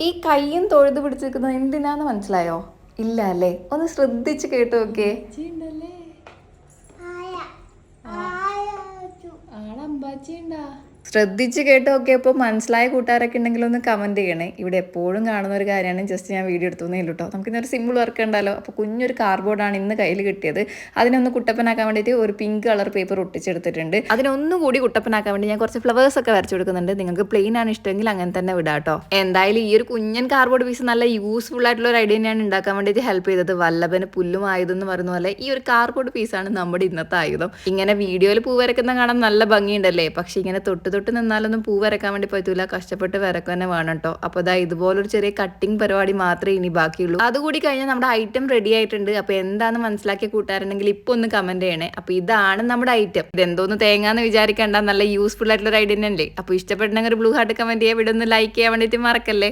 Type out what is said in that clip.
ഈ കയ്യും തൊഴുത് പിടിച്ചിരിക്കുന്നത് എന്തിനാന്ന് മനസ്സിലായോ? ഇല്ല അല്ലേ? ഒന്ന് ശ്രദ്ധിച്ച് കേട്ടു നോക്കേ നോക്കിയേ ശ്രദ്ധിച്ച് കേട്ട് നോക്കിയപ്പോൾ മനസ്സിലായ കൂട്ടുകാരൊക്കെ ഉണ്ടെങ്കിൽ ഒന്ന് കമന്റ് ചെയ്യണേ. ഇവിടെ എപ്പോഴും കാണുന്ന ഒരു കാര്യമാണ്. ജസ്റ്റ് ഞാൻ വീഡിയോ എടുത്തുന്നേ ഉള്ളൂ കേട്ടോ നമുക്ക് ഇന്നൊരു സിമ്പിൾ വർക്ക് ഉണ്ടല്ലോ. അപ്പോൾ കുഞ്ഞൊരു കാർഡ്ബോർഡാണ് ഇന്ന് കയ്യിൽ കിട്ടിയത്. അതിനൊന്ന് കുട്ടപ്പനാക്കാൻ വേണ്ടിയിട്ട് ഒരു പിങ്ക് കളർ പേപ്പർ ഒട്ടിച്ചെടുത്തിട്ടുണ്ട്. അതിനൊന്നും കൂടി കുട്ടപ്പനാക്കാൻ വേണ്ടി ഞാൻ കുറച്ച് ഫ്ലവേഴ്സ് ഒക്കെ വരച്ചു കൊടുക്കുന്നുണ്ട്. നിങ്ങൾക്ക് പ്ലെയിൻ ആണ് ഇഷ്ടമെങ്കിൽ അങ്ങനെ തന്നെ വിടാം കേട്ടോ എന്തായാലും ഈ ഒരു കുഞ്ഞൻ കാർഡ്ബോർഡ് പീസ് നല്ല യൂസ്ഫുൾ ആയിട്ടുള്ള ഒരു ഐഡിയ തന്നെയാണ് ഉണ്ടാക്കാൻ വേണ്ടിയിട്ട് ഹെൽപ്പ് ചെയ്തത്. വല്ലഭന് പുല്ലും ആയുധം പറയുന്ന പോലെ ഈ ഒരു കാർഡ്ബോർഡ് പീസാണ് നമ്മുടെ ഇന്നത്തെ ആയുധം. ഇങ്ങനെ വീഡിയോയിൽ പൂ വരക്കുന്ന കാണാൻ നല്ല ഭംഗിയുണ്ടല്ലേ? പക്ഷെ ഇങ്ങനെ തൊട്ട് തൊട്ട് നിന്നാലൊന്നും പൂ വരക്കാൻ വേണ്ടി പറ്റൂല. കഷ്ടപ്പെട്ട് വരക്കുക തന്നെ വേണം കേട്ടോ അപ്പോൾ അതാ ഇതുപോലൊരു ചെറിയ കട്ടിംഗ് പരിപാടി മാത്രമേ ഇനി ബാക്കിയുള്ളൂ. അതുകൂടി കഴിഞ്ഞാൽ നമ്മുടെ ഐറ്റം റെഡി ആയിട്ടുണ്ട്. അപ്പോൾ എന്താണെന്ന് മനസ്സിലാക്കിയ കൂട്ടുകാരുണ്ടെങ്കിൽ ഇപ്പോൾ ഒന്ന് കമന്റ് ചെയ്യണേ. അപ്പോൾ ഇതാണ് നമ്മുടെ ഐറ്റം ഇതെന്തോന്ന് തേങ്ങാന്ന് വിചാരിക്കേണ്ട. നല്ല യൂസ്ഫുൾ ആയിട്ടുള്ള ഒരു ഐഡിയ തന്നെയല്ലേ? അപ്പോൾ ഇഷ്ടപ്പെട്ടെങ്കിൽ ഒരു ബ്ലൂ ഹാർട്ട് കമന്റ് ചെയ്യാൻ വീഡിയോ ഒന്ന് ലൈക്ക് ചെയ്യാൻ വേണ്ടിയിട്ട് മറക്കല്ലേ?